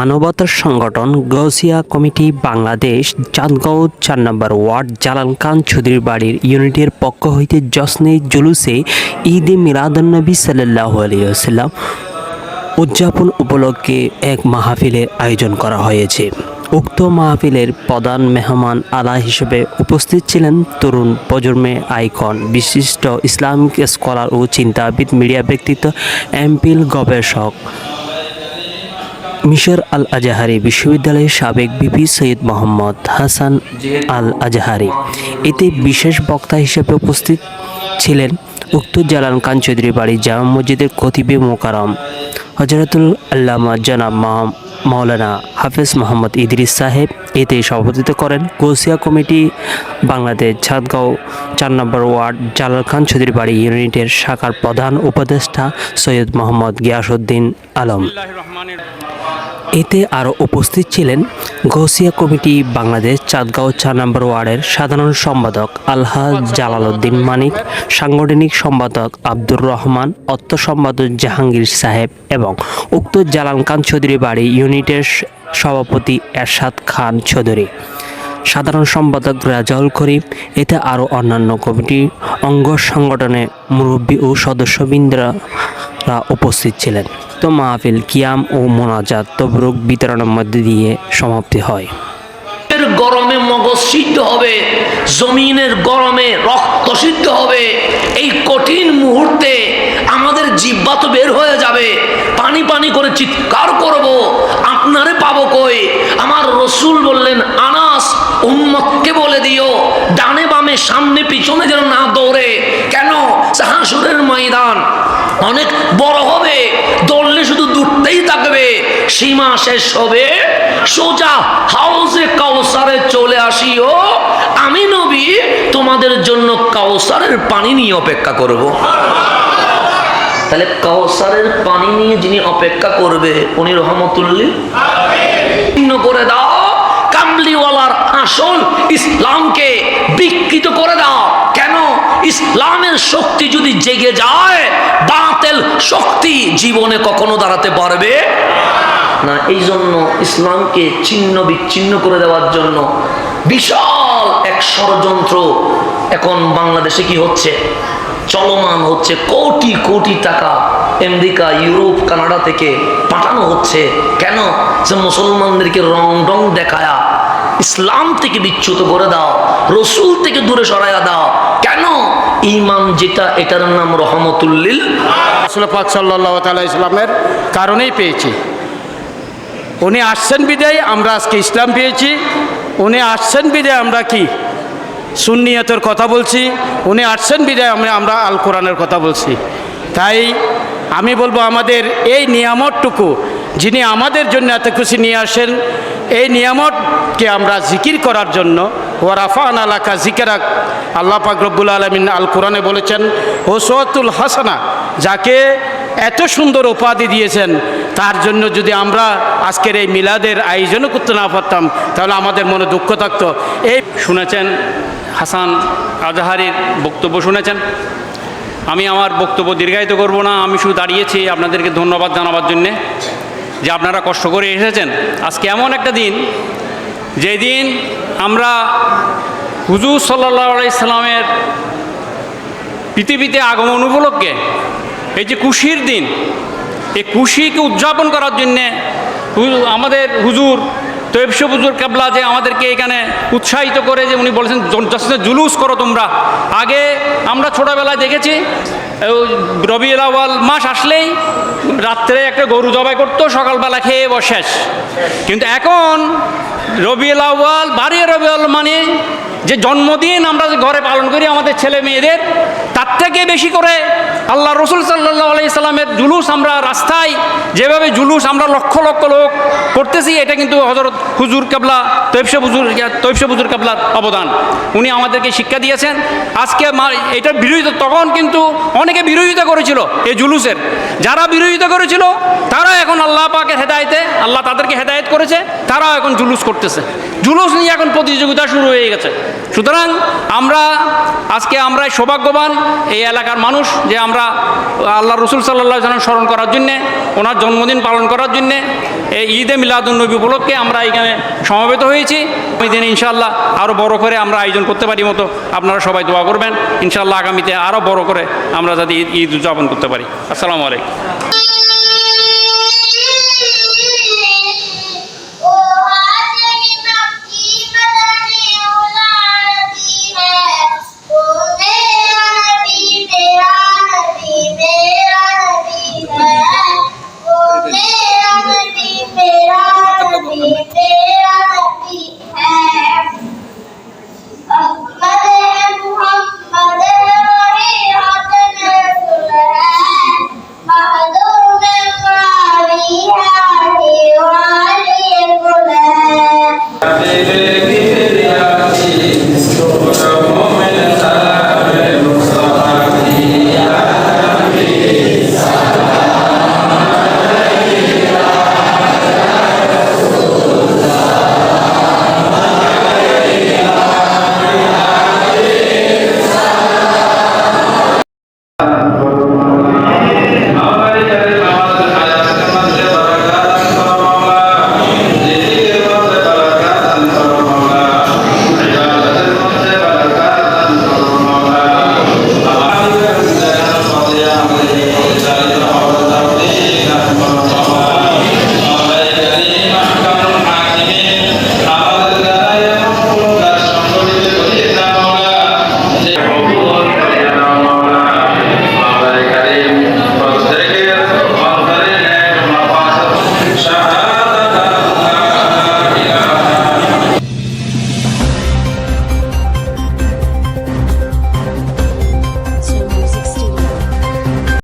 মানবতার সংগঠন গৌসিয়া কমিটি বাংলাদেশ, চাঁদগাঁও চার নম্বর ওয়ার্ড জালাল খান চৌধুরীর বাড়ির ইউনিটের পক্ষ হইতে জশ্নে জুলুসে ঈদে মিলাদুন্নবী সাল্লাহ আলিয়াল্লাম উদযাপন উপলক্ষে এক মাহফিলের আয়োজন করা হয়েছে। উক্ত মাহফিলের প্রধান মেহমান আলা হিসেবে উপস্থিত ছিলেন তরুণ প্রজন্মে আইকন, বিশিষ্ট ইসলামিক স্কলার ও চিন্তাবিদ মিডিয়া ব্যক্তিত্ব এমপিল গবেষক মিশর আল আজাহারি বিশ্ববিদ্যালয়ের সাবেক বিপি সৈয়দ মোহাম্মদ হাসান আল আজাহারি এতে বিশেষ বক্তা হিসেবে উপস্থিত ছিলেন উক্ত জালান খান চৌধুরী বাড়ি জামা মসজিদের কতিবে মোকারম হজরতুল আল্লামা জনাব মাওলানা হাফেজ মোহাম্মদ ইদরিস সাহেব এতে সভাপতিত্ব করেন গোসিয়া কমিটি, বাংলাদেশ ছাদগাঁও চার নম্বর ওয়ার্ড, জালাল খান চৌধুরী বাড়ি ইউনিটের শাখার প্রধান উপদেষ্টা সৈয়দ মোহাম্মদ গিয়াসউদ্দিন আলম। এতে আরও উপস্থিত ছিলেন ঘোষিয়া কমিটি, বাংলাদেশ চাঁদগাঁও চার নম্বর ওয়ার্ডের সাধারণ সম্পাদক আলহা জালালউদ্দিন মানিক, সাংগঠনিক সম্পাদক আব্দুর রহমান, অর্থ সম্পাদক জাহাঙ্গীর সাহেব এবং উক্ত জালাল খান চৌধুরী বাড়ি ইউনিটের সভাপতি এরশাদ খান চৌধুরী। সাধারণ সম্পাদক রাজাউল করিম, এতে আরও অন্যান্য কমিটির অঙ্গ সংগঠনের মুরব্বী ও সদস্যবৃন্দরা উপস্থিত ছিলেন। তো মাহফিল কিয়াম ও মোনাজাত তবরুক বিতরণের মধ্যে দিয়ে সমাপ্তি হয়। গরমে মগজ সিদ্ধ হবে, জমিনের গরমে রক্ত সিদ্ধ হবে। এই কঠিন মুহূর্তে আমাদের জিব্বা তো বের হয়ে যাবে। পানি পানি করে চিৎকার করব আপনারে পাবো কই আমার রসুল বললেন, আনাস, উম্মতকে বলে দিও, ডানে বামে সামনে পিছনে যেন না দৌড়ে। কেন? হাসুরের ময়দান অনেক বড় হবে, দৌড়লে শুধু দূরতেই থাকবে, সীমা শেষ হবে। সোজা হাউসে কাউসারে চলে আসিও, আমি নবী, তোমাদের জন্য কাউসারের পানি নিয়ে অপেক্ষা করব। তাহলে কাউসারের পানি নিয়ে যিনি অপেক্ষা করবে, উনি রহমতুল্লি করে দাও কামলিওয়ালার আসল ইসলামকে বিকৃত করে দাও। কেন? ইসলামের শক্তি যদি জেগে যায়, বাতেল শক্তি জীবনে কখনো দাঁড়াতে পারবে না। এই জন্য ইসলামকে ছিন্ন বিচ্ছিন্ন করে দেওয়ার জন্য বিশাল এক ষড়যন্ত্র এখন বাংলাদেশে কি হচ্ছে? চলমান হচ্ছে। কোটি কোটি টাকা আমেরিকা, ইউরোপ, কানাডা থেকে পাঠানো হচ্ছে। কেন? যে মুসলমানদেরকে রং রং দেখায়া ইসলাম থেকে বিচ্যুত করে দাও, রসুল থেকে দূরে সরাইয়া দাও। কেন? ইমান যেটা, এটার নাম রহমতুল্লিল ইসলামের কারণেই পেয়েছি। উনি আসছেন বিদায়, আমরা আজকে ইসলাম পেয়েছি। উনি আসছেন বিদায়, আমরা কি? সুন্নিয়তের কথা বলছি। উনি আসছেন বিদায়, আমরা আমরা আল কোরআনের কথা বলছি। তাই আমি বলব, আমাদের এই নিয়ামতটুকু, যিনি আমাদের জন্য এত খুশি নিয়ে আসেন এই নিয়ামতকে আমরা জিকির করার জন্য ওয়ারাফান আলাকা জিকেরাক আল্লাহ পাক রব্বুল আলমিন আল কোরআনে বলেছেন, ও সোয়াতুল হাসানা, যাকে এত সুন্দর উপাধি দিয়েছেন, তার জন্য যদি আমরা আজকের এই মিলাদের আয়োজনও করতে না পারতাম, তাহলে আমাদের মনে দুঃখ থাকতো। এই শুনেছেন হাসান আজাহারির বক্তব্য শুনেছেন। আমি আমার বক্তব্য দীর্ঘায়িত করব না, আমি শুধু দাঁড়িয়েছি আপনাদেরকে ধন্যবাদ জানাবার জন্যে। যে আপনারা কষ্ট করে এসেছেন। আজকে এমন একটা দিন, যেদিন আমরা হুজুর সাল্লাহ আলাইসাল্লামের পৃথিবীতে আগমন উপলক্ষে এই যে খুশির দিন, এই খুশিকে উদযাপন করার জন্যে আমাদের হুজুর তৈবশ হুজুর কেবলা যে আমাদেরকে এখানে উৎসাহিত করে যে উনি বলেছেন জুলুস করো তোমরা। আগে আমরা ছোটোবেলায় দেখেছি রবি রবিউল আওয়াল মাস আসলেই রাত্রে একটা গরু জবাই করতো, সকালবেলা খেয়ে বস শেষ। কিন্তু এখন রবিউল আওয়াল বাড়িয়ে রবিউল মানে যে জন্মদিন আমরা ঘরে পালন করি আমাদের ছেলে মেয়েদের, তার থেকে বেশি করে আল্লাহ রসুল সাল্লাহ আলাইসাল্লামের জুলুস আমরা রাস্তায় যেভাবে জুলুস আমরা লক্ষ লক্ষ লোক করতেছি, এটা কিন্তু হজরত হুজুর কাবলা তৈবসে হুজুর তৈবসে হুজুর কাবলার অবদান। উনি আমাদেরকে শিক্ষা দিয়েছেন। আজকে এটার বিরোধিতা, তখন কিন্তু অনেকে বিরোধিতা করেছিল এই জুলুসের। যারা বিরোধিতা করেছিল তারা এখন আল্লাহ পাকে হেদায়তে, আল্লাহ তাদেরকে হেদায়ত করেছে, তারাও এখন জুলুস করতেছে। জুলুস নিয়ে এখন প্রতিযোগিতা শুরু হয়ে গেছে। সুতরাং আমরা আজকে আমরা সৌভাগ্যবান এই এলাকার মানুষ যে আমরা আল্লাহ রসুল সাল্লাহ সাল্লাম স্মরণ করার জন্যে, ওনার জন্মদিন পালন করার জন্যে, এই ঈদে মিলাদুলনবী উপলক্ষে আমরা এখানে সমবেত হয়েছি। ওই দিন ইনশাল্লাহ আরও বড় করে আমরা আয়োজন করতে পারি মতো আপনারা সবাই দোয়া করবেন। ইনশাল্লাহ আগামীতে আরও বড় করে আমরা যাতে ঈদ ঈদ উদযাপন করতে পারি। আসসালামু আলাইকুম। 谢。